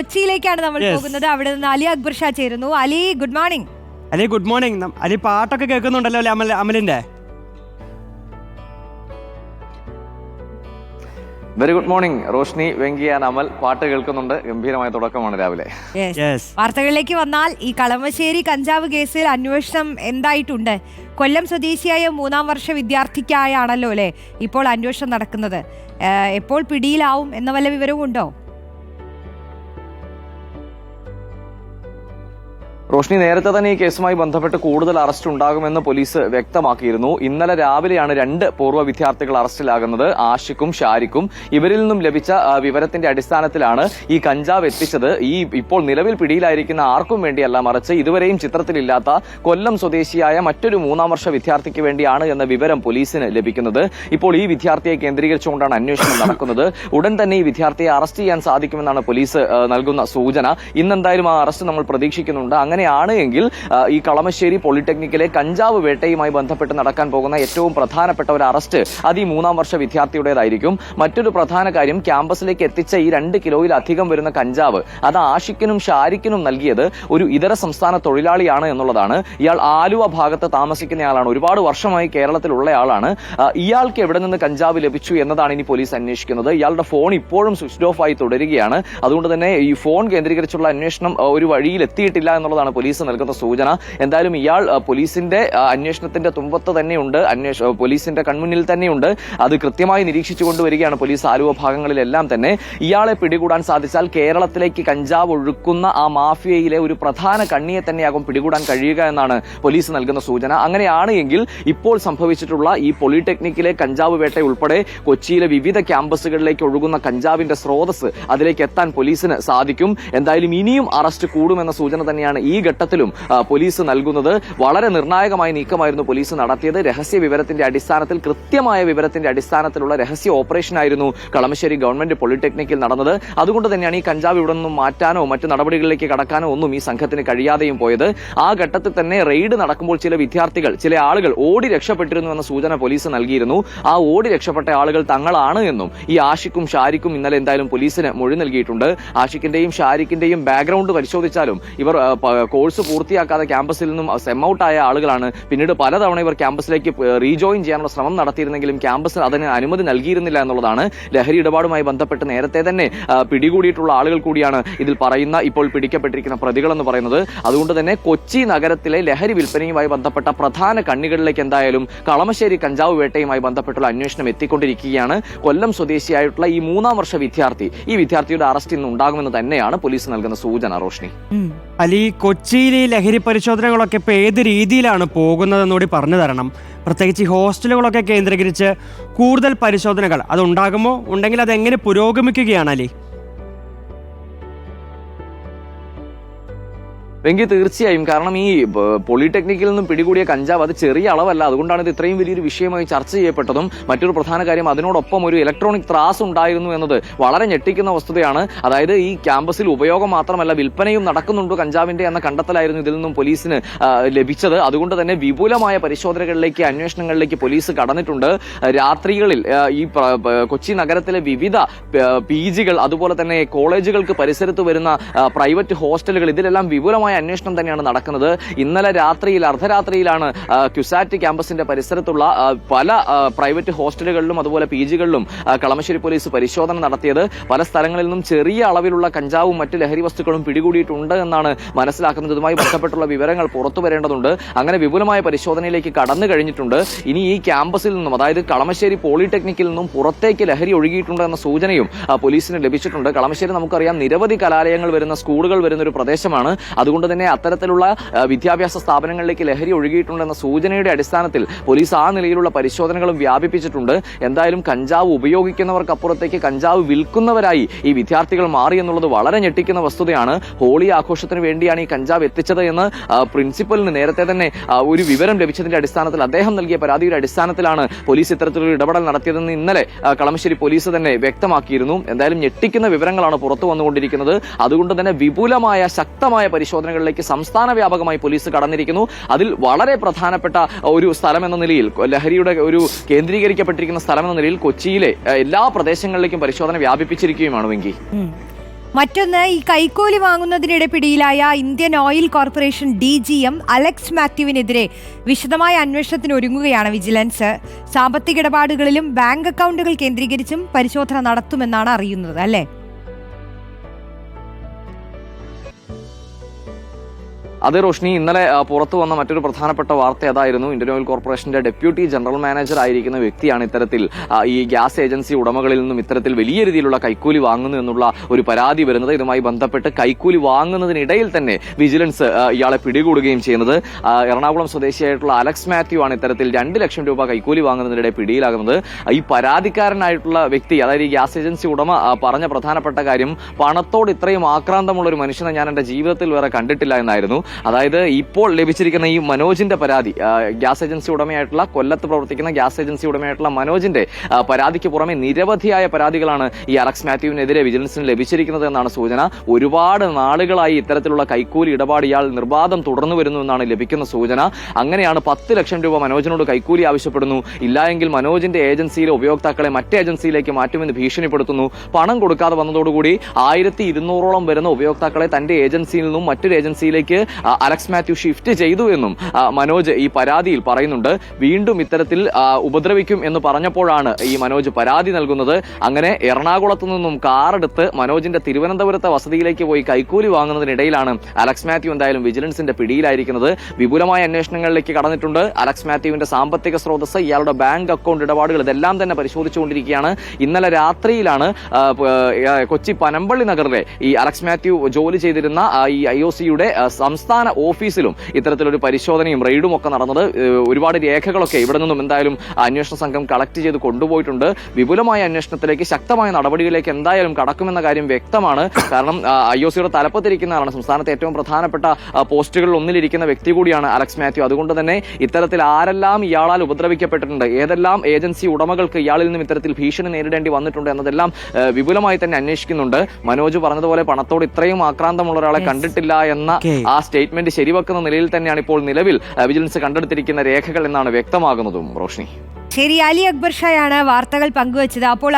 കൊച്ചിയിലേക്കാണ് നമ്മൾ Yes. പോകുന്നത്. അവിടെ നിന്ന് അലി അക്ബർ ഷാ ചേരുന്നു. Ali good morning Ali good morning Ali പാട്ടൊക്കെ കേൾക്കുന്നുണ്ടല്ലോ അല്ലേ Amal അമലിന്റെ? Very good morning Roshni Venki and Amal പാട്ട് കേൾക്കുന്നുണ്ട്. ഗംഭീരമായ തുടക്കമാണ് രാവിലെ. യെസ് വാർത്തകളിലേക്ക് വന്നാൽ ഈ കളമശ്ശേരി കഞ്ചാവ് കേസിൽ അന്വേഷണം എന്തായിട്ടുണ്ട്? കൊല്ലം സ്വദേശിയായ മൂന്നാം വർഷ വിദ്യാർത്ഥിക്കായാണല്ലോ അല്ലേ ഇപ്പോൾ അന്വേഷണം നടക്കുന്നത്. ഏഹ്, എപ്പോൾ പിടിയിലാവും എന്ന വല്ല വിവരവും ഉണ്ടോ? റോഷ്നി നേരത്തെ തന്നെ ഈ കേസുമായി ബന്ധപ്പെട്ട് കൂടുതൽ അറസ്റ്റ് ഉണ്ടാകുമെന്ന് പോലീസ് വ്യക്തമാക്കിയിരുന്നു. ഇന്നലെ രാവിലെയാണ് രണ്ട് പൂർവ വിദ്യാർത്ഥികൾ അറസ്റ്റിലാകുന്നത്. ആഷിക്കും ഷാരിക്കും ഇവരിൽ നിന്നും ലഭിച്ച വിവരത്തിന്റെ അടിസ്ഥാനത്തിലാണ് ഈ കഞ്ചാവ് എത്തിച്ചത്. ഈ ഇപ്പോൾ നിലവിൽ പിടിയിലായിരിക്കുന്ന ആർക്കും വേണ്ടിയല്ല മറിച്ച് ഇതുവരെയും ചിത്രത്തിലില്ലാത്ത കൊല്ലം സ്വദേശിയായ മറ്റൊരു മൂന്നാം വർഷ വിദ്യാർത്ഥിക്ക് വേണ്ടിയാണ് എന്ന വിവരം പോലീസിന് ലഭിക്കുന്നത്. ഇപ്പോൾ ഈ വിദ്യാർത്ഥിയെ കേന്ദ്രീകരിച്ചുകൊണ്ടാണ് അന്വേഷണം നടക്കുന്നത്. ഉടൻ തന്നെ ഈ വിദ്യാർത്ഥിയെ അറസ്റ്റ് ചെയ്യാൻ സാധിക്കുമെന്നാണ് പോലീസ് നൽകുന്ന സൂചന. ഇന്നെന്തായാലും ആ അറസ്റ്റ് നമ്മൾ പ്രതീക്ഷിക്കുന്നുണ്ട്. അങ്ങനെയാണ് എങ്കിൽ ഈ കളമശ്ശേരി പോളിടെക്നിക്കിലെ കഞ്ചാവ് വേട്ടയുമായി ബന്ധപ്പെട്ട് നടക്കാൻ പോകുന്ന ഏറ്റവും പ്രധാനപ്പെട്ട ഒരു അറസ്റ്റ് അത് ഈ മൂന്നാം വർഷ വിദ്യാർത്ഥിയുടേതായിരിക്കും. മറ്റൊരു പ്രധാന കാര്യം ക്യാമ്പസിലേക്ക് എത്തിച്ച ഈ രണ്ട് കിലോയിലധികം വരുന്ന കഞ്ചാവ് അത് ആഷിക്കിനും ഷാരിക്കിനും നൽകിയത് ഒരു ഇതര സംസ്ഥാന തൊഴിലാളിയാണ് എന്നുള്ളതാണ്. ഇയാൾ ആലുവ ഭാഗത്ത് താമസിക്കുന്നയാളാണ്. ഒരുപാട് വർഷമായി കേരളത്തിലുള്ള ആളാണ് ഇയാൾക്ക് എവിടെ നിന്ന് കഞ്ചാവ് ലഭിച്ചു എന്നതാണ് ഇനി പോലീസ് അന്വേഷിക്കുന്നത്. ഇയാളുടെ ഫോൺ ഇപ്പോഴും സ്വിച്ച് ഓഫ് ആയി തുടരുകയാണ്. അതുകൊണ്ട് തന്നെ ഈ ഫോൺ കേന്ദ്രീകരിച്ചുള്ള അന്വേഷണം ഒരു വഴിയിൽ എത്തിയിട്ടില്ല എന്നുള്ളതാണ് പോലീസ് നൽകുന്ന സൂചന. എന്തായാലും ഇയാൾ പോലീസിന്റെ അന്വേഷണത്തിന്റെ തുമ്പത്ത് തന്നെയുണ്ട്. അന്വേഷ പോലീസിന്റെ കൺമുന്നിൽ തന്നെയുണ്ട്. അത് കൃത്യമായി നിരീക്ഷിച്ചു കൊണ്ടുവരികയാണ് പോലീസ് ആലുവ ഭാഗങ്ങളിലെല്ലാം തന്നെ. ഇയാളെ പിടികൂടാൻ സാധിച്ചാൽ കേരളത്തിലേക്ക് കഞ്ചാവ് ഒഴുക്കുന്ന ആ മാഫിയയിലെ ഒരു പ്രധാന കണ്ണിയെ തന്നെയാകും പിടികൂടാൻ കഴിയുക എന്നാണ് പോലീസ് നൽകുന്ന സൂചന. അങ്ങനെയാണ് എങ്കിൽ ഇപ്പോൾ സംഭവിച്ചിട്ടുള്ള ഈ പോളിടെക്നിക്കിലെ കഞ്ചാവ് വേട്ട ഉൾപ്പെടെ കൊച്ചിയിലെ വിവിധ ക്യാമ്പസുകളിലേക്ക് ഒഴുകുന്ന കഞ്ചാവിന്റെ സ്രോതസ് അതിലേക്ക് എത്താൻ പോലീസിന് സാധിക്കും. എന്തായാലും ഇനിയും അറസ്റ്റ് കൂടുമെന്ന സൂചന തന്നെയാണ് ഈ ഘട്ടത്തിലും പോലീസ് നൽകുന്നത് വളരെ നിർണായകമായ നീക്കമായിരുന്നു പോലീസ് നടത്തിയത്. രഹസ്യ വിവരത്തിന്റെ അടിസ്ഥാനത്തിൽ കൃത്യമായ വിവരത്തിന്റെ അടിസ്ഥാനത്തിലുള്ള രഹസ്യ ഓപ്പറേഷൻ ആയിരുന്നു കളമശ്ശേരി ഗവൺമെന്റ് പോളിടെക്നിക്കിൽ നടന്നത്. അതുകൊണ്ട് തന്നെയാണ് ഈ കഞ്ചാവ് ഇവിടെ നിന്നും മാറ്റാനോ മറ്റു നടപടികളിലേക്ക് കടക്കാനോ ഒന്നും ഈ സംഘത്തിന് കഴിയാതെയും പോയത്. ആ ഘട്ടത്തിൽ തന്നെ റെയ്ഡ് നടക്കുമ്പോൾ ചില വിദ്യാർത്ഥികൾ ചില ആളുകൾ ഓടി രക്ഷപ്പെട്ടിരുന്നു എന്ന സൂചന പോലീസ് നൽകിയിരുന്നു. ആ ഓടി രക്ഷപ്പെട്ട ആളുകൾ തങ്ങളാണ് എന്നും ഈ ആഷിക്കും ഷാരിക്കും ഇന്നലെ എന്തായാലും പോലീസിന് മൊഴി നൽകിയിട്ടുണ്ട്. ആഷിക്കിന്റെയും ഷാരിക്കിന്റെയും ബാക്ക്ഗ്രൗണ്ട് പരിശോധിച്ചാലും ഇവർ കോഴ്സ് പൂർത്തിയാക്കാതെ ക്യാമ്പസിൽ നിന്നും സെം ആയ ആളുകളാണ്. പിന്നീട് പലതവണ ഇവർ ക്യാമ്പസിലേക്ക് റീജോയിൻ ചെയ്യാനുള്ള ശ്രമം നടത്തിയിരുന്നെങ്കിലും ക്യാമ്പസിൽ അതിന് അനുമതി നൽകിയിരുന്നില്ല എന്നുള്ളതാണ് ലഹരി ഇടപാടുമായി ബന്ധപ്പെട്ട് നേരത്തെ തന്നെ പിടികൂടിയിട്ടുള്ള ആളുകൾ കൂടിയാണ് ഇതിൽ പറയുന്ന ഇപ്പോൾ പിടിക്കപ്പെട്ടിരിക്കുന്ന പ്രതികൾ എന്ന് പറയുന്നത്. അതുകൊണ്ട് തന്നെ കൊച്ചി നഗരത്തിലെ ലഹരി വിൽപ്പനയുമായി ബന്ധപ്പെട്ട പ്രധാന കണ്ണികളിലേക്ക് എന്തായാലും കളമശ്ശേരി കഞ്ചാവ് വേട്ടയുമായി ബന്ധപ്പെട്ടുള്ള അന്വേഷണം എത്തിക്കൊണ്ടിരിക്കുകയാണ്. കൊല്ലം സ്വദേശിയായിട്ടുള്ള ഈ മൂന്നാം വർഷ വിദ്യാർത്ഥി ഈ വിദ്യാർത്ഥിയുടെ അറസ്റ്റ് ഇന്ന് ഉണ്ടാകുമെന്ന് തന്നെയാണ് പോലീസ് നൽകുന്ന സൂചന റോഷ്നി. അലി കൊച്ചിയിൽ ഈ ലഹരി പരിശോധനകളൊക്കെ ഇപ്പോൾ ഏത് രീതിയിലാണ് പോകുന്നതെന്നുകൂടി പറഞ്ഞു തരണം. പ്രത്യേകിച്ച് ഈ ഹോസ്റ്റലുകളൊക്കെ കേന്ദ്രീകരിച്ച് കൂടുതൽ പരിശോധനകൾ അത് ഉണ്ടാകുമോ ഉണ്ടെങ്കിൽ അത് എങ്ങനെ പുരോഗമിക്കുകയാണ് അലി? വെങ്കി തീർച്ചയായും. കാരണം ഈ പോളിടെക്നിക്കിൽ നിന്നും പിടികൂടിയ കഞ്ചാവ് അത് ചെറിയ അളവല്ല. അതുകൊണ്ടാണ് ഇത് ഇത്രയും വലിയൊരു വിഷയമായി ചർച്ച ചെയ്യപ്പെട്ടതും മറ്റൊരു പ്രധാന കാര്യം അതിനോടൊപ്പം ഒരു ഇലക്ട്രോണിക് ത്രാസ് ഉണ്ടായിരുന്നു എന്നത് വളരെ ഞെട്ടിക്കുന്ന വസ്തുതയാണ്. അതായത് ഈ ക്യാമ്പസിൽ ഉപയോഗം മാത്രമല്ല വിൽപ്പനയും നടക്കുന്നുണ്ട് കഞ്ചാവിന്റെ എന്ന കണ്ടെത്തലായിരുന്നു ഇതിൽ നിന്നും പോലീസിന് ലഭിച്ചത്. അതുകൊണ്ട് തന്നെ വിപുലമായ പരിശോധനകളിലേക്ക് അന്വേഷണങ്ങളിലേക്ക് പോലീസ് കടന്നിട്ടുണ്ട്. രാത്രികളിൽ ഈ കൊച്ചി നഗരത്തിലെ വിവിധ പി ജികൾ അതുപോലെ തന്നെ കോളേജുകൾക്ക് പരിസരത്ത് വരുന്ന പ്രൈവറ്റ് ഹോസ്റ്റലുകൾ ഇതിലെല്ലാം വിപുലമായ അന്വേഷണം തന്നെയാണ് നടക്കുന്നത്. ഇന്നലെ രാത്രിയിൽ അർദ്ധരാത്രിയിലാണ് ക്യുസാറ്റ് ക്യാമ്പസിന്റെ പരിസരത്തുള്ള പല പ്രൈവറ്റ് ഹോസ്റ്റലുകളിലും അതുപോലെ പി ജികളിലും കളമശ്ശേരി പോലീസ് പരിശോധന നടത്തിയത്. പല സ്ഥലങ്ങളിൽ നിന്നും ചെറിയ അളവിലുള്ള കഞ്ചാവും മറ്റ് ലഹരി വസ്തുക്കളും പിടികൂടിയിട്ടുണ്ട് എന്നാണ് മനസ്സിലാക്കുന്നത്. ഇതുമായി ബന്ധപ്പെട്ടുള്ള വിവരങ്ങൾ പുറത്തു വരേണ്ടതുണ്ട്. അങ്ങനെ വിപുലമായ പരിശോധനയിലേക്ക് കടന്നു കഴിഞ്ഞിട്ടുണ്ട്. ഇനി ഈ ക്യാമ്പസിൽ നിന്നും അതായത് കളമശ്ശേരി പോളിടെക്നിക്കിൽ നിന്നും പുറത്തേക്ക് ലഹരി ഒഴുകിയിട്ടുണ്ട് എന്ന സൂചനയും പോലീസിന് ലഭിച്ചിട്ടുണ്ട്. കളമശ്ശേരി നമുക്കറിയാം നിരവധി കലാലയങ്ങൾ വരുന്ന സ്കൂളുകൾ വരുന്ന ഒരു പ്രദേശമാണ്. അതുകൊണ്ട് തന്നെ അത്തരത്തിലുള്ള വിദ്യാഭ്യാസ സ്ഥാപനങ്ങളിലേക്ക് ലഹരി ഒഴുകിയിട്ടുണ്ടെന്ന സൂചനയുടെ അടിസ്ഥാനത്തിൽ പോലീസ് ആ നിലയിലുള്ള പരിശോധനകളും വ്യാപിപ്പിച്ചിട്ടുണ്ട്. എന്തായാലും കഞ്ചാവ് ഉപയോഗിക്കുന്നവർക്കപ്പുറത്തേക്ക് കഞ്ചാവ് വിൽക്കുന്നവരായി ഈ വിദ്യാർത്ഥികൾ മാറി എന്നുള്ളത് വളരെ ഞെട്ടിക്കുന്ന വസ്തുതയാണ്. ഹോളി ആഘോഷത്തിന് വേണ്ടിയാണ് ഈ കഞ്ചാവ് എത്തിച്ചത് എന്ന് പ്രിൻസിപ്പലിന് നേരത്തെ തന്നെ ഒരു വിവരം ലഭിച്ചതിന്റെ അടിസ്ഥാനത്തിൽ അദ്ദേഹം നൽകിയ പരാതിയുടെ അടിസ്ഥാനത്തിലാണ് പോലീസ് ഇത്തരത്തിലൊരു ഇടപെടൽ നടത്തിയതെന്ന് ഇന്നലെ കളമശ്ശേരി പോലീസ് തന്നെ വ്യക്തമാക്കിയിരുന്നു. എന്തായാലും ഞെട്ടിക്കുന്ന വിവരങ്ങളാണ് പുറത്തു വന്നുകൊണ്ടിരിക്കുന്നത്. അതുകൊണ്ട് തന്നെ വിപുലമായ ശക്തമായ പരിശോധനകളിലേക്ക് സംസ്ഥാന വ്യാപകമായി പോലീസ് കടന്നിരിക്കുന്നു. അതിൽ വളരെ പ്രധാനപ്പെട്ട ഒരു സ്ഥലം എന്ന നിലയിൽ ലഹരിയുടെ ഒരു കേന്ദ്രീകരിക്കപ്പെട്ടിരിക്കുന്ന സ്ഥലം എന്ന നിലയിൽ കൊച്ചിയിലെ എല്ലാ പ്രദേശങ്ങളിലേക്കും പരിശോധന വ്യാപിപ്പിച്ചിരിക്കുകയുമാണ് വെങ്കി. മറ്റൊന്ന് ഈ കൈക്കോലി വാങ്ങുന്നതിനിടെ പിടിയിലായ Indian oil corporation D G M Alex മാത്യുവിനെതിരെ വിശദമായ അന്വേഷണത്തിന് ഒരുങ്ങുകയാണ് വിജിലൻസ്. സാമ്പത്തിക ഇടപാടുകളിലും ബാങ്ക് അക്കൗണ്ടുകൾ കേന്ദ്രീകരിച്ചും പരിശോധന നടത്തുമെന്നാണ് അറിയുന്നത് അല്ലേ? അതെ റോഷ്നി ഇന്നലെ പുറത്തു വന്ന മറ്റൊരു പ്രധാനപ്പെട്ട വാർത്ത അതായിരുന്നു ഇന്ത്യൻ ഓയിൽ കോർപ്പറേഷന്റെ ഡെപ്യൂട്ടി ജനറൽ മാനേജർ ആയിരിക്കുന്ന വ്യക്തിയാണ് ഇത്തരത്തിൽ ഈ ഗ്യാസ് ഏജൻസി ഉടമകളിൽ നിന്നും ഇത്തരത്തിൽ വലിയ രീതിയിലുള്ള കൈക്കൂലി വാങ്ങുന്നു എന്നുള്ള ഒരു പരാതി വരുന്നത്. ഇതുമായി ബന്ധപ്പെട്ട് കൈക്കൂലി വാങ്ങുന്നതിനിടയിൽ തന്നെ വിജിലൻസ് ഇയാളെ പിടികൂടുകയും ചെയ്യുന്നത്. എറണാകുളം സ്വദേശിയായിട്ടുള്ള അലക്സ് മാത്യു ആണ് ഇത്തരത്തിൽ രണ്ട് ലക്ഷം രൂപ കൈക്കൂലി വാങ്ങുന്നതിനിടെ പിടിയിലാകുന്നത്. ഈ പരാതിക്കാരനായിട്ടുള്ള വ്യക്തി അതായത് ഈ ഗ്യാസ് ഏജൻസി ഉടമ പറഞ്ഞ പ്രധാനപ്പെട്ട കാര്യം പണത്തോട് ഇത്രയും ആക്രാന്തമുള്ള ഒരു മനുഷ്യനെ ഞാൻ എന്റെ ജീവിതത്തിൽ വേറെ കണ്ടിട്ടില്ല എന്നായിരുന്നു. അതായത് ഇപ്പോൾ ലഭിച്ചിരിക്കുന്ന ഈ മനോജിന്റെ പരാതി ഗ്യാസ് ഏജൻസി ഉടമയായിട്ടുള്ള കൊല്ലത്ത് പ്രവർത്തിക്കുന്ന ഗ്യാസ് ഏജൻസി ഉടമയായിട്ടുള്ള മനോജിന്റെ പരാതിക്ക് പുറമെ നിരവധിയായ പരാതികളാണ് ഈ അലക്സ് മാത്യുവിനെതിരെ വിജിലൻസിന് ലഭിച്ചിരിക്കുന്നത് എന്നാണ് സൂചന. ഒരുപാട് നാളുകളായി ഇത്തരത്തിലുള്ള കൈക്കൂലി ഇടപാട് ഇയാൾ നിർബാധം തുടർന്നു വരുന്നു എന്നാണ് ലഭിക്കുന്ന സൂചന. അങ്ങനെയാണ് പത്ത് ലക്ഷം രൂപ മനോജിനോട് കൈക്കൂലി ആവശ്യപ്പെടുന്നു. ഇല്ലായെങ്കിൽ മനോജിന്റെ ഏജൻസിയിലെ ഉപയോക്താക്കളെ മറ്റ് ഏജൻസിയിലേക്ക് മാറ്റുമെന്ന് ഭീഷണിപ്പെടുത്തുന്നു. പണം കൊടുക്കാതെ വന്നതോടുകൂടി ആയിരത്തി ഇരുന്നൂറോളം വരുന്ന ഉപയോക്താക്കളെ തന്റെ ഏജൻസിയിൽ നിന്നും മറ്റൊരു ഏജൻസിയിലേക്ക് അലക്സ് മാത്യു ഷിഫ്റ്റ് ചെയ്തു എന്നും മനോജ് ഈ പരാതിയിൽ പറയുന്നുണ്ട്. വീണ്ടും ഇത്തരത്തിൽ ഉപദ്രവിക്കും എന്ന് പറഞ്ഞപ്പോഴാണ് ഈ മനോജ് പരാതി നൽകുന്നത്. അങ്ങനെ എറണാകുളത്തു നിന്നും കാറെടുത്ത് മനോജിന്റെ തിരുവനന്തപുരത്തെ വസതിയിലേക്ക് പോയി കൈക്കൂലി വാങ്ങുന്നതിനിടയിലാണ് അലക്സ് മാത്യു എന്തായാലും വിജിലൻസിന്റെ പിടിയിലായിരിക്കുന്നത്. വിപുലമായ അന്വേഷണങ്ങളിലേക്ക് കടന്നിട്ടുണ്ട്. അലക്സ് മാത്യുവിന്റെ സാമ്പത്തിക സ്രോതസ് ഇയാളുടെ ബാങ്ക് അക്കൗണ്ട് ഇടപാടുകൾ ഇതെല്ലാം തന്നെ പരിശോധിച്ചുകൊണ്ടിരിക്കുകയാണ്. ഇന്നലെ രാത്രിയിലാണ് കൊച്ചി പനമ്പള്ളി നഗറിലെ ഈ അലക്സ് മാത്യു ജോലി ചെയ്തിരുന്ന ഈ ഐ ഒ സിയുടെ സംസ്ഥാന ഓഫീസിലും ഇത്തരത്തിലൊരു പരിശോധനയും റെയ്ഡും ഒക്കെ നടന്നത് ഒരുപാട് രേഖകളൊക്കെ ഇവിടെ നിന്നും എന്തായാലും അന്വേഷണ സംഘം കളക്ട് ചെയ്ത് കൊണ്ടുപോയിട്ടുണ്ട്. വിപുലമായ അന്വേഷണത്തിലേക്ക് ശക്തമായ നടപടികളിലേക്ക് എന്തായാലും കടക്കുമെന്ന കാര്യം വ്യക്തമാണ്. കാരണം ഐ ഒ സിയുടെ തലപ്പത്തിരിക്കുന്നതാണ് സംസ്ഥാനത്തെ ഏറ്റവും പ്രധാനപ്പെട്ട പോസ്റ്റുകളിൽ ഒന്നിലിരിക്കുന്ന വ്യക്തി കൂടിയാണ് അലക്സ് മാത്യു. അതുകൊണ്ട് തന്നെ ഇത്തരത്തിൽ ആരെല്ലാം ഇയാളാൽ ഉപദ്രവിക്കപ്പെട്ടിട്ടുണ്ട് ഏതെല്ലാം ഏജൻസി ഉടമകൾക്ക് ഇയാളിൽ നിന്നും ഇത്തരത്തിൽ ഭീഷണി നേരിടേണ്ടി വന്നിട്ടുണ്ട് എന്നതെല്ലാം വിപുലമായി തന്നെ അന്വേഷിക്കുന്നുണ്ട്. മനോജ് പറഞ്ഞതുപോലെ പണത്തോട് ഇത്രയും ആക്രാന്തമുള്ള ഒരാളെ കണ്ടിട്ടില്ല എന്ന ആ ആ സ്റ്റേറ്റ്മെന്റ് ശരിവെക്കുന്ന നിലയിൽ തന്നെയാണ് ഇപ്പോൾ നിലവിൽ വിജിലൻസ് കണ്ടെടുത്തിരിക്കുന്ന രേഖകൾ എന്നാണ് വ്യക്തമാകുന്നതും റോഷ്നി. ശരി അലി അക്ബർ ഷായാണ് വാർത്തകൾ പങ്കുവച്ചത്. അപ്പോൾ